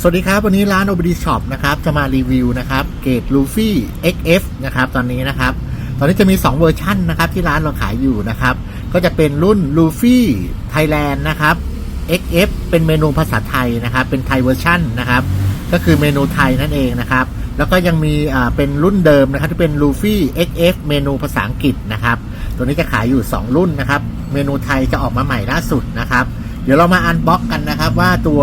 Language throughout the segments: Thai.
สวัสดีครับ วันนี้ร้าน OBD Shop นะครับ จะมารีวิวนะครับเกรด Luffy XF นะครับ ตอนนี้นะครับ ตอนนี้จะมี 2 เวอร์ชันนะครับ ที่ร้านเราขายอยู่นะครับ ก็จะเป็นรุ่น Luffy Thailand นะครับ XF เป็นเมนูภาษาไทยนะครับ เป็นไทยเวอร์ชันนะครับ ก็คือเมนูไทยนั่นเองนะครับ แล้วก็ยังมีอ่าเป็นรุ่นเดิมนะครับที่เป็น Luffy XF เมนูภาษาอังกฤษนะครับ ตัวนี้จะขายอยู่ 2 รุ่นนะครับ เมนูไทยจะออกมาใหม่ล่าสุดนะครับ ดี๋ยวเรามาอันบ็อกกันนะครับ ว่าตัว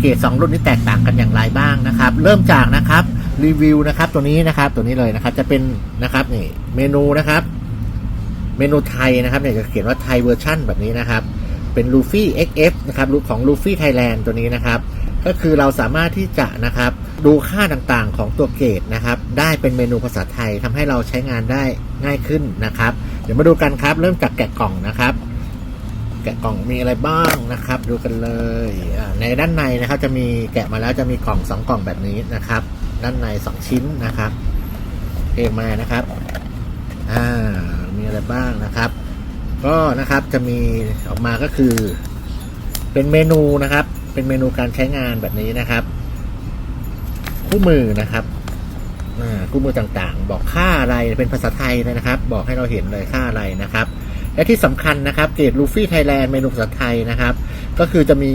เกรด2รุ่นนี้แตกต่างกันอย่างไรบ้างนะครับ เริ่มจากนะครับรีวิวนะครับ ตัวนี้นะครับตัวนี้เลยนะครับ จะเป็นนะครับนี่เมนูนะครับ เมนูไทยนะครับเนี่ยจะเขียนว่าไทยเวอร์ชั่นแบบนี้นะครับ เป็นลูฟี่ XF นะครับของลูฟี่ไทยแลนด์ตัวนี้นะครับ ก็คือเราสามารถที่จะนะครับ ดูค่าต่างๆของตัวเกรดนะครับ ได้เป็นเมนูภาษาไทยทำให้เราใช้งานได้ง่ายขึ้นนะครับ เดี๋ยวมาดูกันครับ เริ่มจากแกะกล่องนะครับ แกะกล่องมีอะไรบ้างนะครับ ดูกันเลยในด้านในนะครับ จะมีแกะมาแล้วจะมีกล่องสองกล่องแบบนี้นะครับ ด้านในสองชิ้นนะครับเอมานะครับอ่ามีอะไรบ้างนะครับ ก็นะครับจะมีออกมาก็คือ เป็นเมนูนะครับ เป็นเมนูการใช้งานแบบนี้นะครับ คู่มือนะครับอ่าคู่มือต่างๆ บอกค่าอะไรเป็นภาษาไทยเลยนะครับ บอกให้เราเห็นเลยค่าอะไรนะครับ และที่สำคัญนะครับเกรดลูฟี่ไทยแลนด์เมนูภาษาไทยนะครับ ก็คือจะมี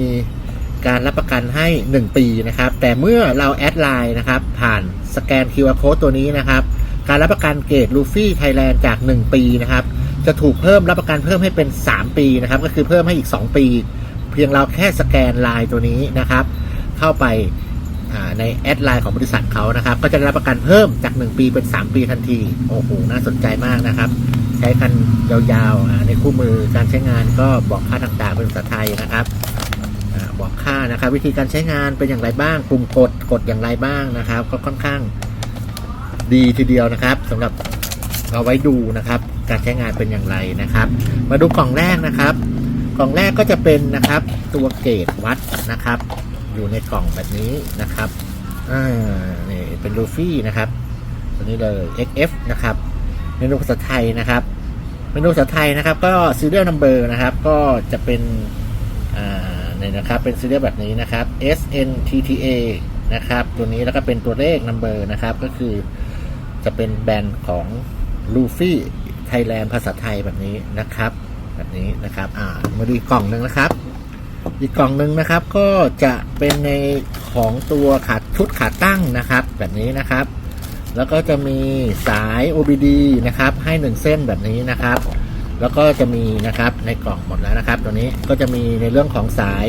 การรับประกันให้ 1 ปีนะครับ แต่เมื่อเราแอดไลน์นะครับ ผ่านสแกน QR Code ตัวนี้นะครับ การรับประกันเกรดลูฟี่ไทยแลนด์จาก 1 ปีนะครับ จะถูกเพิ่มรับประกันเพิ่มให้เป็น 3 ปีนะครับ ก็คือเพิ่มให้อีก 2 ปี เพียงเราแค่สแกนไลน์ตัวนี้นะครับ เข้าไปในแอดไลน์ของบริษัทเขานะครับ ก็จะรับประกันเพิ่มจาก 1 ปีเป็น 3 ปีทันที โอ้โห น่าสนใจมากนะครับ ใช้กันยาวๆ ในคู่มือการใช้งานก็บอกค่าต่างๆเป็นภาษาไทยนะครับอบอกค่านะครับ วิธีการใช้งานเป็นอย่างไรบ้างปุ่มกดกดอย่างไรบ้างนะครับ ก็ค่อนข้างดีทีเดียวนะครับสำหรับเอาไว้ดูนะครับ การใช้งานเป็นอย่างไรนะครับ มาดูกล่องแรกนะครับ กล่องแรกก็จะเป็นนะครับ ตัวเกรดวัดนะครับ อยู่ในกล่องแบบนี้นะครับอ่านี่เป็นลูฟี่นะครับตัวนี้เลย XF นะครับ มนูภาษาไทยนะครับเมนูภาษาไทยนะครับ ก็ serial number นะครับ ก็จะเป็นเนี่ยนะครับ เป็น serial แบบนี้นะครับ SNTTA นะครับ ตัวนี้แล้วก็เป็นตัวเลข number นะครับ ก็คือจะเป็นแบรนด์ของ Luffy Thailand ภาษาไทยแบบนี้นะครับ แบบนี้นะครับ อ่า มาดูอีกกล่องหนึ่งนะครับ อีกกล่องหนึ่งนะครับ ก็จะเป็นในของตัวขาชุดขาตั้งนะครับ แบบนี้นะครับ แล้วก็จะมีสาย OBD นะครับ ให้หนึ่งเส้นแบบนี้นะครับ แล้วก็จะมีนะครับในกล่องหมดแล้วนะครับ ตัวนี้ก็จะมีในเรื่องของสาย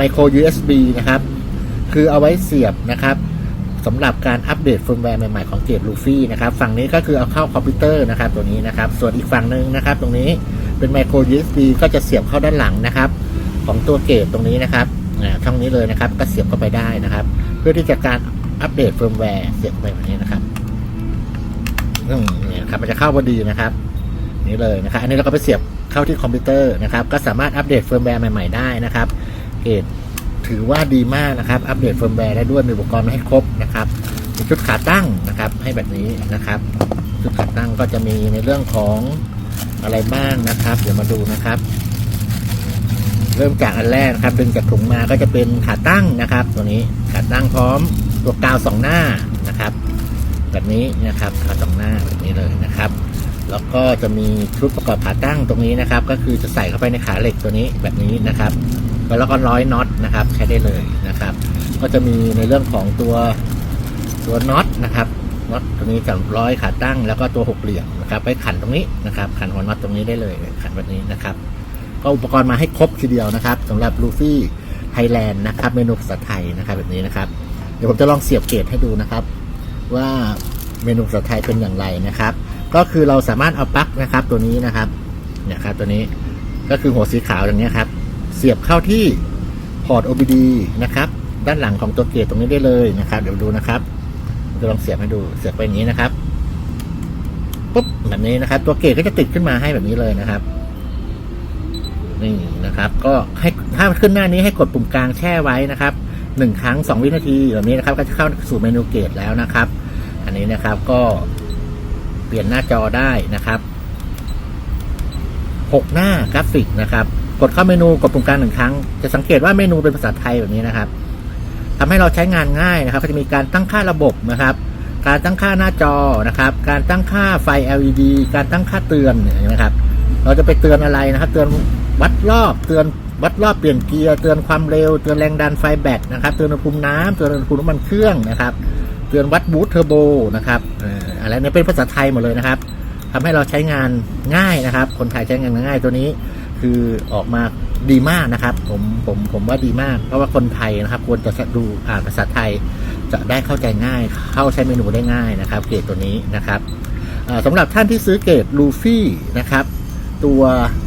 micro USB นะครับ คือเอาไว้เสียบนะครับสำหรับการอัปเดตเฟิร์มแวร์ใหม่ๆของเกรดลูฟี่นะครับ ฝั่งนี้ก็คือเอาเข้าคอมพิวเตอร์นะครับ ตัวนี้นะครับ ส่วนอีกฝั่งหนึ่งนะครับ ตรงนี้เป็น micro USB ก็จะเสียบเข้าด้านหลังนะครับ ของตัวเกรดตรงนี้นะครับช่องนี้เลยนะครับ ก็เสียบเข้าไปได้นะครับ เพื่อที่จะการอัปเดตเฟิร์มแวร์เสียบไปแบบนี้นะครับ อืมเนี่ยครับมันจะเข้าพอดีนะครับ นี่เลยนะครับ อันนี้เราก็ไปเสียบเข้าที่คอมพิวเตอร์นะครับ ก็สามารถอัปเดตเฟิร์มแวร์ใหม่ ๆ ได้นะครับเกรดถือว่าดีมากนะครับ อัปเดตเฟิร์มแวร์ได้ด้วยมีอุปกรณ์มาให้ครบนะครับมีชุดขาตั้งนะครับ ให้แบบนี้นะครับ ชุดขาตั้งก็จะมีในเรื่องของอะไรบ้างนะครับ เดี๋ยวมาดูนะครับ เริ่มจากอันแรกนะครับดึงจากถุงมาก็จะเป็นขาตั้งนะครับ ตัวนี้ขาตั้งพร้อมตัวกาวสองหน้านะครับ แบบนี้นะครับขาสองหน้าแบบนี้เลยนะครับ แล้วก็จะมีชุดประกอบขาตั้งตรงนี้นะครับ ก็คือจะใส่เข้าไปในขาเหล็กตัวนี้แบบนี้นะครับแล้วก็ร้อยน็อตนะครับใช้ได้เลยนะครับ ก็จะมีในเรื่องของตัวตัวน็อตนะครับน็อตตรงนี้จะร้อยขาตั้ง แล้วก็ตัวหกเหลี่ยมนะครับไปขันตรงนี้นะครับขันหัวน็อตตรงนี้ได้เลยขันแบบนี้นะครับ ก็อุปกรณ์มาให้ครบทีเดียวนะครับสำหรับลูฟี่ไทยแลนด์นะครับเมนูภาษาไทยนะครับแบบนี้นะครับ เดี๋ยวผมจะลองเสียบเกรดให้ดูนะครับ ว่าเมนูภาษาไทยเป็นอย่างไรนะครับ ก็คือเราสามารถเอาปลั๊กนะครับตัวนี้นะครับเนี่ยครับตัวนี้ก็คือหัวสีขาวอย่างนี้ครับ เสียบเข้าที่พอร์ต OBD นะครับ ด้านหลังของตัวเกรดตรงนี้ได้เลยนะครับ เดี๋ยวดูนะครับจะลองเสียบให้ดูเสียบไปอย่างนี้นะครับปุ๊บแบบนี้นะครับ ตัวเกรดก็จะติดขึ้นมาให้แบบนี้เลยนะครับนี่นะครับ ก็ให้ถ้าขึ้นหน้านี้ให้กดปุ่มกลางแช่ไว้นะครับ หนึ่งครั้งสองวินาทีแบบนี้นะครับ ก็จะเข้าสู่เมนูเกตแล้วนะครับ อันนี้นะครับก็เปลี่ยนหน้าจอได้นะครับหกหน้ากราฟิกนะครับ กดเข้าเมนูกดปุ่มกลางหนึ่งครั้ง จะสังเกตว่าเมนูเป็นภาษาไทยแบบนี้นะครับทำให้เราใช้งานง่ายนะครับ ก็จะมีการตั้งค่าระบบนะครับ การตั้งค่าหน้าจอนะครับ การตั้งค่าไฟ LED การตั้งค่าเตือนเนี่ยนะครับ เราจะไปเตือนอะไรนะครับ เตือน วัดรอบเตือนวัดรอบเปลี่ยนเกียร์เตือนความเร็วเตือนแรงดันไฟแบตนะครับ เตือนอุณหภูมิน้ำเตือนอุณหภูมิน้ำมันเครื่องนะครับ เตือนวัดบูทเทอร์โบนะครับอะไรเนี่ยเป็นภาษาไทยหมดเลยนะครับทำให้เราใช้งานง่ายนะครับ คนไทยใช้งานง่ายตัวนี้ คือออกมาดีมากนะครับ ผมผมผมว่าดีมาก เพราะว่าคนไทยนะครับ ควรจะดูอ่านภาษาไทยจะได้เข้าใจง่าย เข้าใช้เมนูได้ง่ายนะครับ เกรดตัวนี้นะครับอ่าสำหรับท่านที่ซื้อเกรดลูฟี่นะครับ ตัว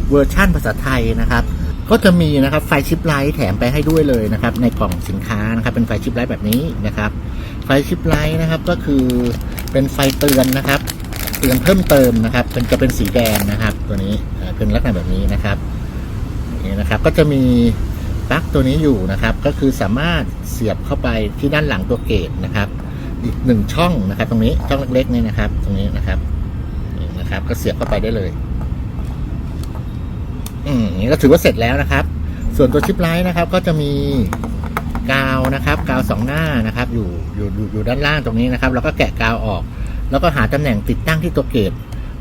เวอร์ชั่นภาษาไทยนะครับ ก็จะมีนะครับไฟชิปไลท์แถมไปให้ด้วยเลยนะครับ ในกล่องสินค้านะครับ เป็นไฟชิปไลท์แบบนี้นะครับ ไฟชิปไลท์นะครับก็คือเป็นไฟเตือนนะครับ เตือนเพิ่มเติมนะครับเป็นจะเป็นสีแดงนะครับ ตัวนี้เป็นลักษณะแบบนี้นะครับนี่นะครับก็จะมีปลั๊กตัวนี้อยู่นะครับ ก็คือสามารถเสียบเข้าไปที่ด้านหลังตัวเกตนะครับ อีกหนึ่งช่องนะครับ ตรงนี้ช่องเล็กๆนี่นะครับ ตรงนี้นะครับนี่นะครับ ก็เสียบเข้าไปได้เลย นี้ก็ถือว่าเสร็จแล้วนะครับ ส่วนตัวชิปไลท์นะครับ ก็จะมีกาวนะครับ กาวสองหน้านะครับ อยู่อยู่อยู่ด้านล่างตรงนี้นะครับ แล้วก็แกะกาวออก แล้วก็หาตำแหน่งติดตั้งที่ตัวเกต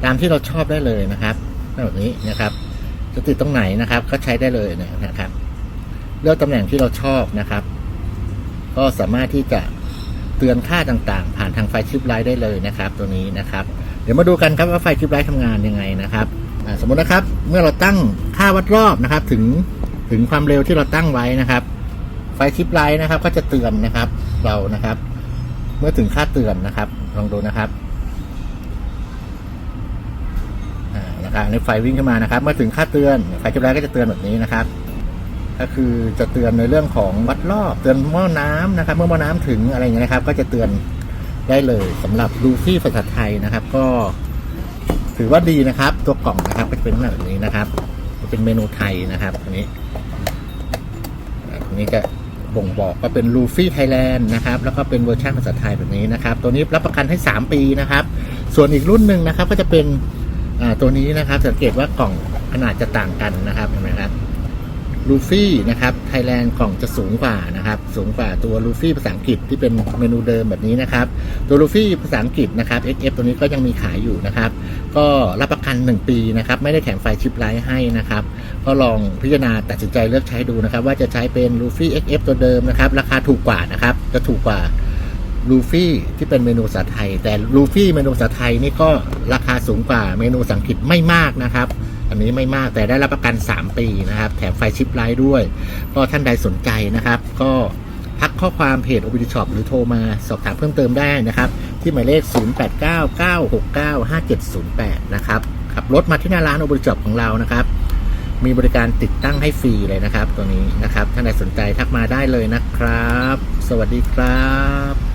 ตามที่เราชอบได้เลยนะครับแบบนี้นะครับ จะติดตรงไหนนะครับ ก็ใช้ได้เลยนะครับเลือกตำแหน่งที่เราชอบนะครับ ก็สามารถที่จะเตือนค่าต่างๆ ผ่านทางไฟชิปไลท์ได้เลยนะครับ ตัวนี้นะครับ เดี๋ยวมาดูกันครับว่าไฟชิปไลท์ทำงานยังไงนะครับ สมมตินะครับ เมื่อเราตั้งค่าวัดรอบนะครับ ถึงถึงความเร็วที่เราตั้งไว้นะครับ ไฟชิปไลท์นะครับ ก็จะเตือนนะครับ เรานะครับ เมื่อถึงค่าเตือนนะครับ ลองดูนะครับอ่านะครับในไฟวิ่งขึ้นมานะครับ เมื่อถึงค่าเตือนไฟชิปไลท์ก็จะเตือนแบบนี้นะครับ ก็คือจะเตือนในเรื่องของวัดรอบ เตือนหม้อน้ำนะครับ เมื่อหม้อน้ำถึงอะไรอย่างเงี้ยนะครับ ก็จะเตือนได้เลยสำหรับลูฟี่ภาษาไทยนะครับ ก็ ถือว่าดีนะครับ ตัวกล่องนะครับก็จะเป็นลักษณะแบบนี้นะครับเป็นเมนูไทยนะครับอันนี้อันนี้ก็บ่งบอกว่าเป็นลูฟี่ไทยแลนด์นะครับแล้วก็เป็นเวอร์ชันภาษาไทยแบบนี้นะครับ ตัวนี้รับประกันให้ 3 ปีนะครับ ส่วนอีกรุ่นหนึ่งนะครับก็จะเป็นอ่าตัวนี้นะครับ สังเกตว่ากล่องขนาดจะต่างกันนะครับเห็นไหมครับ ลูฟี่นะครับไทยแลนด์กล่องจะสูงกว่านะครับสูงกว่าตัวลูฟี่ภาษาอังกฤษที่เป็นเมนูเดิมแบบนี้นะครับ ตัวลูฟี่ภาษาอังกฤษนะครับ XF ตัวนี้ก็ยังมีขายอยู่นะครับ ก็รับประกัน 1 ปีนะครับไม่ได้แถมไฟชิปไลท์ให้นะครับ ก็ลองพิจารณาตัดสินใจเลือกใช้ดูนะครับ ว่าจะใช้เป็นลูฟี่ XF ตัวเดิมนะครับราคาถูกกว่านะครับจะถูกกว่าลูฟี่ที่เป็นเมนูภาษาไทย แต่ลูฟี่เมนูภาษาไทยนี่ก็ราคาสูงกว่าเมนูภาษาอังกฤษไม่มากนะครับ อันนี้ไม่มากแต่ได้รับประกัน 3 ปีนะครับ แถมไฟชิปไลท์ด้วย ก็ท่านใดสนใจนะครับ ก็ทักข้อความเพจ o b i t Shop หรือโทรมาสอบถามเพิ่มเติมได้นะครับ ที่หมายเลข 0899695708 นะครับขับรถมาที่หน้าร้าน o b i t Shop ของเรานะครับ มีบริการติดตั้งให้ฟรีเลยนะครับ ตัวนี้นะครับท่านใดสนใจทักมาได้เลยนะครับ สวัสดีครับ